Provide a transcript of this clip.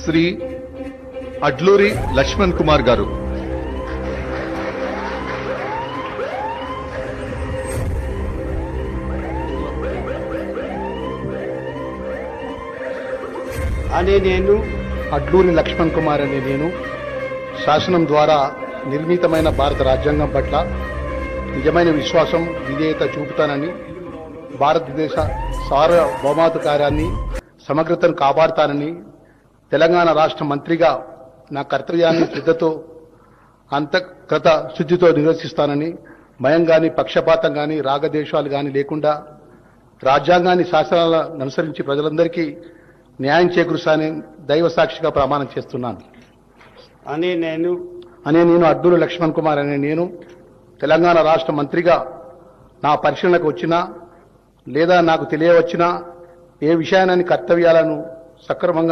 శ్రీ అడ్లూరి లక్ష్మణ్ కుమార్ గారు. అనే నేను అడ్లూరి లక్ష్మణ్ కుమార్ అనే నేను శాసనం ద్వారా నిర్మితమైన భారత రాజ్యాంగం పట్ల నిజమైన విశ్వాసం విధేయత చూపుతానని భారతదేశ సార్వభౌమాధికారాన్ని సమగ్రతను కాపాడుతానని తెలంగాణ రాష్ట్ర మంత్రిగా నా కర్తవ్యాన్ని శ్రద్ధతో అంతఃకృత శుద్ధితో నిర్వహిస్తానని భయం గాని పక్షపాతం గాని రాగదేశాలు గాని లేకుండా రాజ్యాంగాన్ని శాసనాలను అనుసరించి ప్రజలందరికీ న్యాయం చేకూరుస్తానని దైవ సాక్షిగా ప్రమాణం చేస్తున్నాను. అనే నేను అనే నేను అడ్డూరు లక్ష్మణ్ కుమార్ అనే నేను తెలంగాణ రాష్ట్ర మంత్రిగా నా పరిశీలనకు వచ్చినా లేదా నాకు తెలియవచ్చినా ఏ విషయాన్ని కర్తవ్యాలను సక్రమంగా